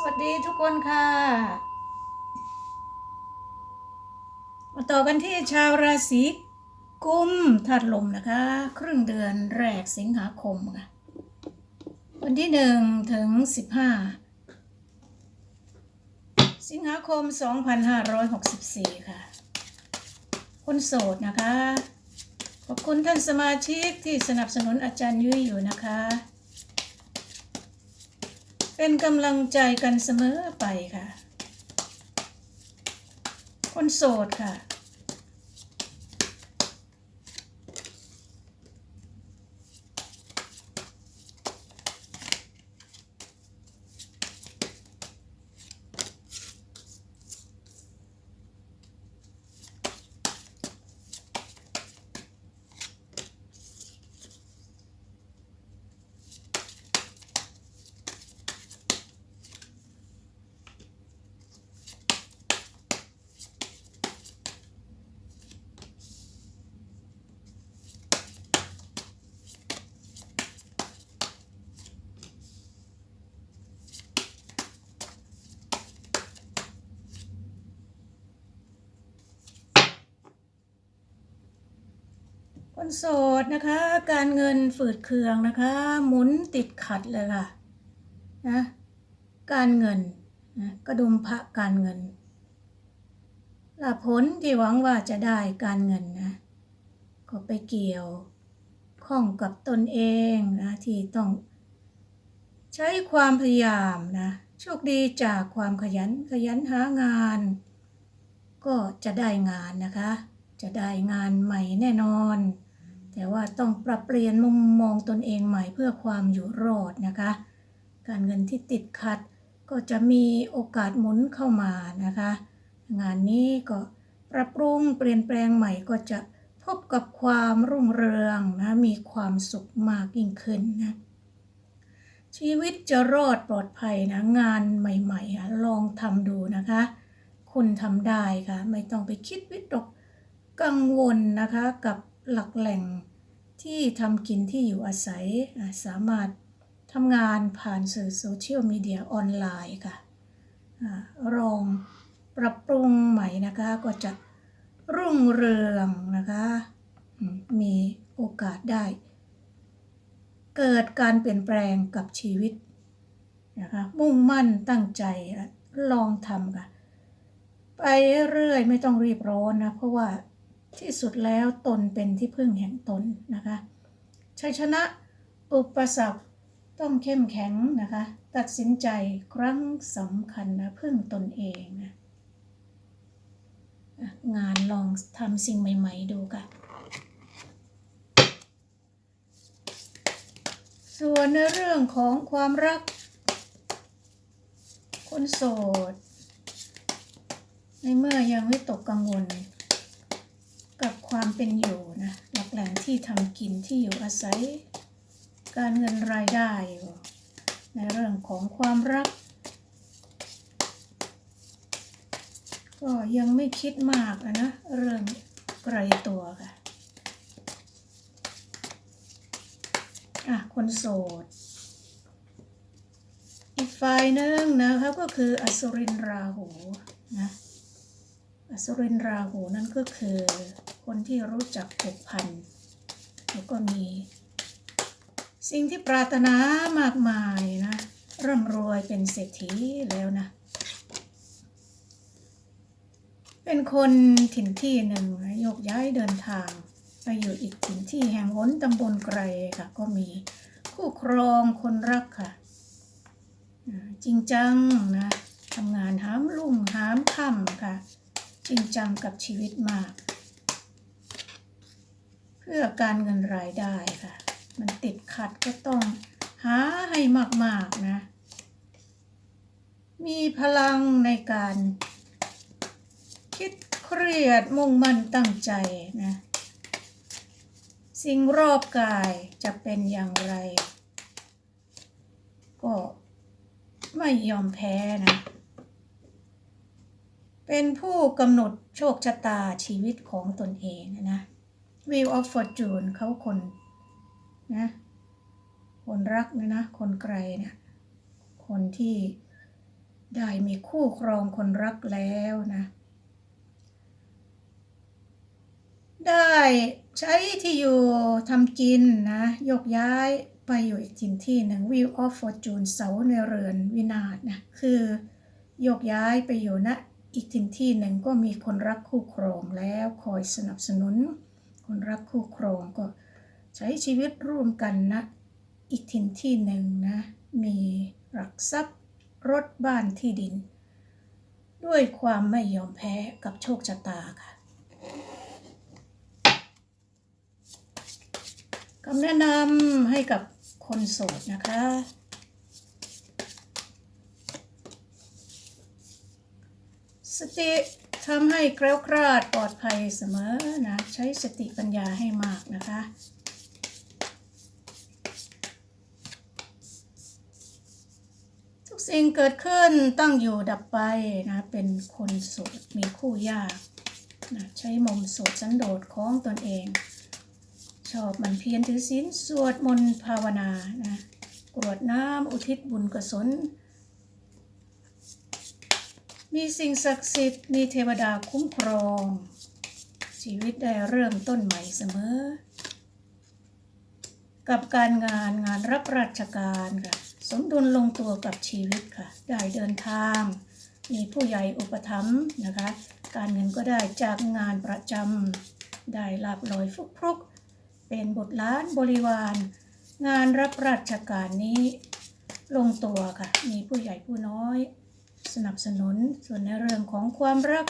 สวัสดีทุกคนค่ะ มาต่อกันที่ชาวราศีกุมธาตุลมนะคะ ครึ่งเดือนแรกสิงหาคมค่ะ วันที่หนึ่งถึงสิบห้าสิงหาคม 2564 ค่ะ คนโสดนะคะ ขอบคุณท่านสมาชิกที่สนับสนุนอาจารย์ยุ้ยอยู่นะคะ เป็นกำลังใจกันเสมอไปค่ะ คนโสดค่ะ คนโสดนะคะ การเงินฝืดเคืองนะคะ หมุนติดขัดเลยค่ะนะการเงินนะกระดุมพระการเงินและผลที่หวังว่าจะได้การเงินนะก็ไปเกี่ยวข้องกับตนเองนะที่ต้องใช้ความพยายามนะโชคดีจากความขยันขยันหางาน ก็จะได้งานนะคะ จะได้งานใหม่แน่นอน แต่ว่าต้องปรับเปลี่ยนมุมมองตนเองใหม่เพื่อความอยู่รอดนะคะ การเงินที่ติดขัด ก็จะมีโอกาสหมุนเข้ามานะคะ งานนี้ก็ปรับปรุงเปลี่ยนแปลงใหม่ก็จะพบกับความรุ่งเรืองนะมีความสุขมากยิ่งขึ้นนะชีวิตจะรอดปลอดภัยนะงานใหม่ๆลองทำดูนะคะ คุณทำได้ค่ะ ไม่ต้องไปคิดวิตกกังวลนะคะกับหลักแหล่ง ที่ทำกินที่อยู่อาศัยสามารถทำงานผ่านสื่อโซเชียลมีเดียออนไลน์ค่ะอะลองปรับปรุงใหม่นะคะก็จะรุ่งเรืองนะคะ มีโอกาสได้ เกิดการเปลี่ยนแปลงกับชีวิตนะคะมุ่งมั่นตั้งใจลองทำค่ะ ไปเรื่อยไม่ต้องรีบร้อนนะ เพราะว่า ที่สุดแล้วตนเป็นที่พึ่งแห่งตนนะคะชัยชนะอุปสรรคต้องเข้มแข็งนะคะ ตัดสินใจครั้งสำคัญนะพึ่งตนเองนะงานลองทำสิ่งใหม่ ๆ ดูค่ะ ส่วนในเรื่องของความรัก คนโสด ในเมื่อยังไม่ตกกังวล กับความเป็นอยู่นะหลักแหล่งที่ทำกินที่อยู่อาศัย การเงินรายได้อยู่ในเรื่องของความรัก ก็ยังไม่คิดมากนะเรื่องไกลตัวค่ะอะคนโสดอีกฝ่ายนึงนะครับก็คืออสุรินราหูนะ สุรินราหูนั่นก็คือคนที่รู้จักผูกพันแล้วก็มี สิ่งที่ปรารถนามากมายนะร่ำรวยเป็นเศรษฐีแล้วนะ เป็นคนถิ่นที่หนึ่งโยกย้ายเดินทางไปอยู่อีกถิ่นที่แห่งหนตำบลไกลค่ะ ก็มีคู่ครองคนรักค่ะ จริงจังนะทำงานหามลุ่งหามค่ำค่ะ จริงจังกับชีวิตมาก เพื่อการเงินรายได้ค่ะ มันติดขัดก็ต้องหาให้มากๆนะ มีพลังในการ คิดเครียดมุ่งมั่นตั้งใจนะ สิ่งรอบกายจะเป็นอย่างไร ก็ไม่ยอมแพ้นะ เป็นผู้กำหนดโชคชะตาชีวิตของตนเองนะ Wheel of Fortune เขาคนนะคนรักนะนะ คนไกลเนะี่ยคนที่ได้มีคู่ครองคนรักแล้วนะ ได้ใช้ที่อยู่ทำกินนะยกย้ายไปอยู่อีกถิ่นที่หนึ่ง Wheel of Fortune เสาในเรือนวินาศนะ คือยกย้ายไปอยู่ณ อีกถิ่นที่หนึ่งก็มีคนรักคู่ครองแล้วคอยสนับสนุน คนรักคู่ครองก็ใช้ชีวิตร่วมกันนะ อีกถิ่นที่หนึ่งนะ มีหลักทรัพย์ รถบ้านที่ดิน ด้วยความไม่ยอมแพ้กับโชคชะตาค่ะคำแนะนำให้กับคนโสดนะคะ สติทำให้แกล้วกราดปลอดภัยเสมอนะ ใช้สติปัญญาให้มากนะคะ ทุกสิ่งเกิดขึ้นตั้งอยู่ดับไปนะ เป็นคนโสดมีคู่ยากนะใช้มุมโสดสันโดษของตนเอง ชอบหมันเพียรถือศีลสวดมนต์ภาวนานะกรวดน้ำอุทิศบุญกุศล มีสิ่งศักดิ์สิทธิ์มีเทวดาคุ้มครอง ชีวิตได้เริ่มต้นใหม่เสมอ กับการงานงานรับราชการค่ะ สมดุลลงตัวกับชีวิตค่ะ ได้เดินทาง มีผู้ใหญ่อุปถัมภ์นะคะ การเงินก็ได้จากงานประจำได้ลาบลอยฟุกพรุกเป็นบุตรล้านบริวาร งานรับราชการนี้ ลงตัวค่ะ มีผู้ใหญ่ผู้น้อย สนับสนุนส่วนในเรื่องของความรัก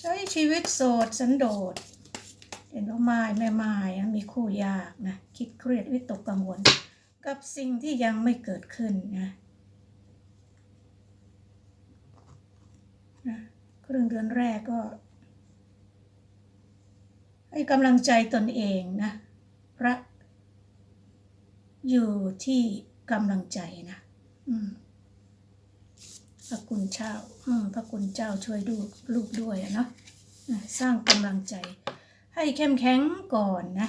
ใช้ชีวิตโสดสันโดษเห็นว่าไม้แม่ไม้อะมีคู่ยากนะ คิดเครียดวิตกกังวล กับสิ่งที่ยังไม่เกิดขึ้นนะนะครึ่งเดือนแรกก็ ให้กำลังใจตนเองนะ พระอยู่ที่ กำลังใจนะพระคุณเจ้าพระคุณเจ้าช่วยดูลูกด้วยเนาะสร้างกำลังใจ ให้เข้มแข็งก่อนนะ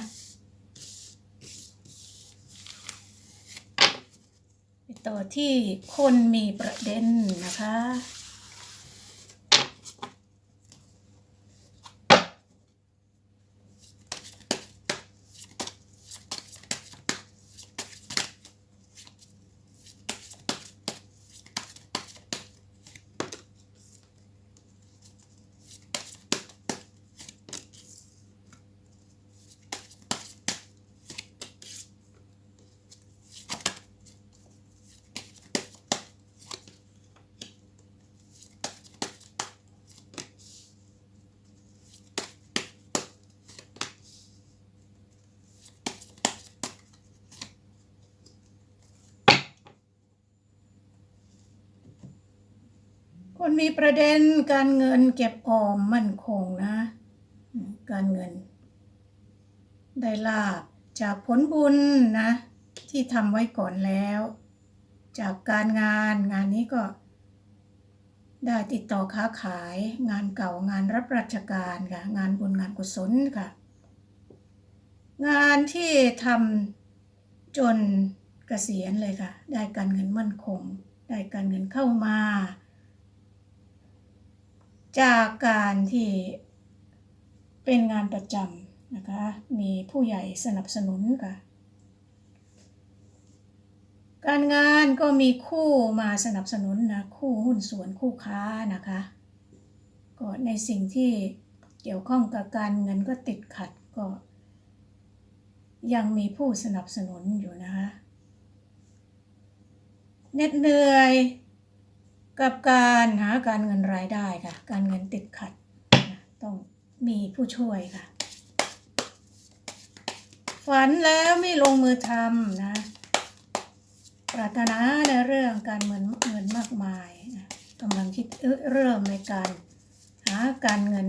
ต่อที่คนมีประเด็นนะคะ คนมีประเด็นการเงินเก็บออมมั่นคงนะ การเงิน ได้ลาบจากผลบุญนะ ที่ทำไว้ก่อนแล้ว จากการงานงานนี้ก็ ได้ติดต่อค้าขาย งานเก่างานรับราชการค่ะ งานบุญงานกุศลค่ะ งานที่ทำจนเกษียณเลยค่ะ ได้การเงินมั่นคง ได้การเงินเข้ามา จากการที่เป็นงานประจำนะคะ มีผู้ใหญ่สนับสนุนค่ะ การงานก็มีคู่มาสนับสนุนนะคู่หุ้นส่วนคู่ค้านะคะก็ในสิ่งที่เกี่ยวข้องกับการเงินก็ติดขัดก็ ยังมีผู้สนับสนุนอยู่นะคะเหน็ดเหนื่อย กับการหาการเงินรายได้ค่ะ การเงินติดขัด ต้องมีผู้ช่วยค่ะ ฝันแล้วไม่ลงมือทำนะ ปรารถนาในเรื่องการเงินเงินมากมายกำลังคิดเริ่มในการหาการเงิน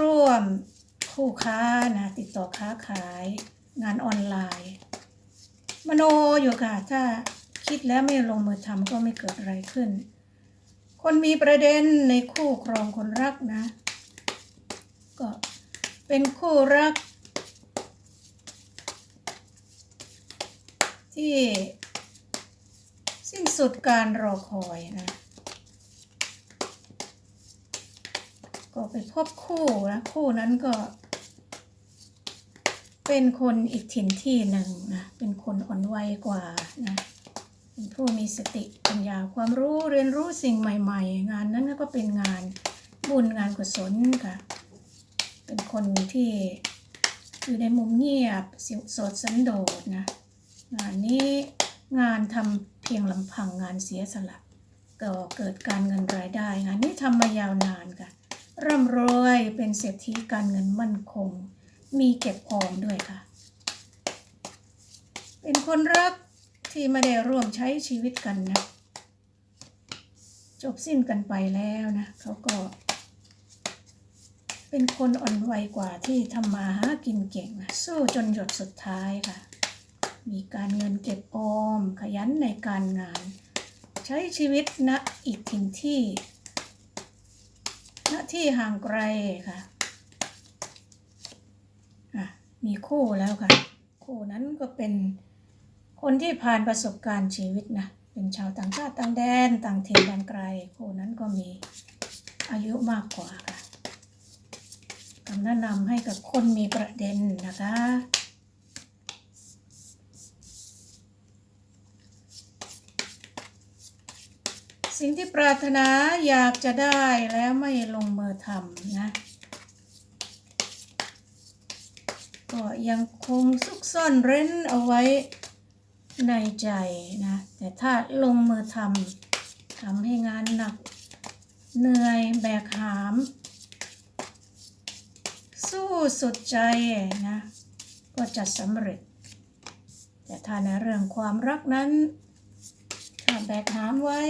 ร่วมคู่ค้านะติดต่อค้าขายงานออนไลน์ มโนอยู่ค่ะถ้า คิดแล้วไม่ลงมือทำก็ไม่เกิดอะไรขึ้น คนมีประเด็นในคู่ครองคนรักนะ ก็เป็นคู่รัก ที่ สิ้นสุดการรอคอยนะ ก็ไปพบคู่นะคู่นั้นก็เป็นคนอีกถิ่นที่หนึ่งนะ เป็นคนอ่อนวัยกว่านะ เป็นผู้มีสติปัญญาความรู้เรียนรู้สิ่งใหม่ ๆ งานนั้นก็เป็นงานบุญงานกุศลค่ะ เป็นคนที่อยู่ในมุมเงียบโสดสันโดษนะ งานนี้งานทำเพียงลำพังงานเสียสละก็เกิดการเงินรายได้งานนี้ทำมายาวนานค่ะร่ำรวยเป็นเศรษฐีการเงินมั่นคง มีเก็บออมด้วยค่ะ เป็นคนรัก ที่ไม่ได้ร่วมใช้ชีวิตกันนะ จบสิ้นกันไปแล้วนะเขาก็ เป็นคนอ่อนวัยกว่าที่ทำมาหากินเก่งนะสู้จนหยดสุดท้ายค่ะ มีการเงินเก็บออมขยันในการงาน ใช้ชีวิตณอีกถิ่นที่ณที่ห่างไกลค่ะอะมีคู่แล้วค่ะ คู่นั้นก็เป็น คนที่ผ่านประสบการณ์ชีวิตนะเป็นชาวต่างชาติต่างแดน ต่างถิ่นแดนไกลคู่นั้นก็มีอายุมากกว่าค่ะคำแนะนำให้กับคนมีประเด็นนะคะ สิ่งที่ปรารถนาอยากจะได้แล้วไม่ลงมือทำนะ ก็ยังคงซุกซ่อนเร้นเอาไว้ ในใจนะ แต่ถ้าลงมือทำทำให้งานหนัก เหนื่อยแบกหาม สู้สุดใจนะ ก็จะสำเร็จ แต่ถ้าในเรื่องความรักนั้น ถ้าแบกหามไว้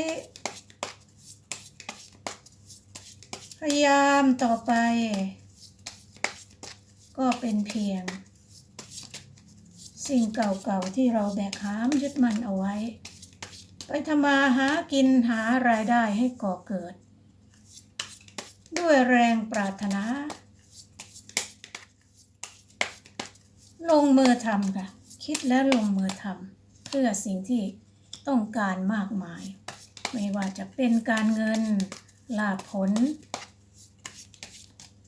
พยายามต่อไป ก็เป็นเพียง สิ่งเก่าๆที่เราแบกหามยึดมันเอาไว้ ไปทำมาหากินหารายได้ให้ก่อเกิด ด้วยแรงปรารถนา ลงมือทำค่ะ คิดแล้วลงมือทำเพื่อสิ่งที่ต้องการมากมาย ไม่ว่าจะเป็นการเงินลาภผล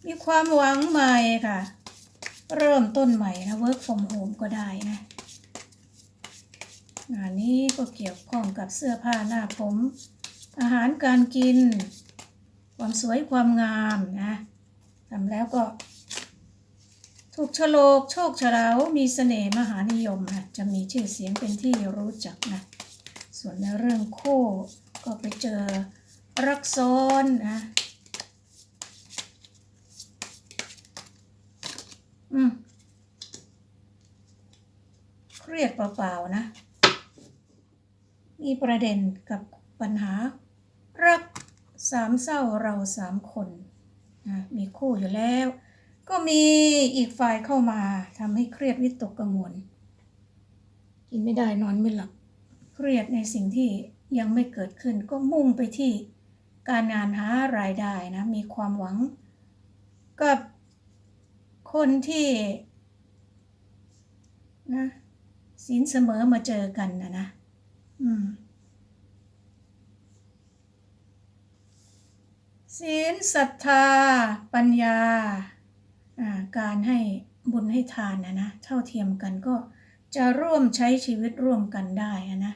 มีความหวังใหม่ค่ะ เริ่มต้นใหม่นะ work from home ก็ได้นะงานนี้ก็เกี่ยวข้องกับเสื้อผ้าหน้าผม อาหารการกิน ความสวยความงามนะทำแล้วก็ถูกฉลกโชคเฉลามีเสน่ห์มหานิยมนะจะมีชื่อเสียงเป็นที่รู้จักนะ ส่วนในเรื่องคู่ก็ไปเจอรักซ้อนนะ อืมเครียดเปล่าๆนะ มีประเด็นกับปัญหา รักสามเศร้าเราสามคนนะมีคู่อยู่แล้ว ก็มีอีกฝ่ายเข้ามาทำให้เครียดวิตกกังวลกินไม่ได้นอนไม่หลับเครียดในสิ่งที่ยังไม่เกิดขึ้นก็มุ่งไปที่การงานหารายได้นะ มีความหวัง กับ คนที่นะศีลเสมอมาเจอกันนะนะอืมศีลศรัทธา ปัญญา การให้บุญให้ทานนะนะ เท่าเทียมกันก็จะร่วมใช้ชีวิตร่วมกันได้นะ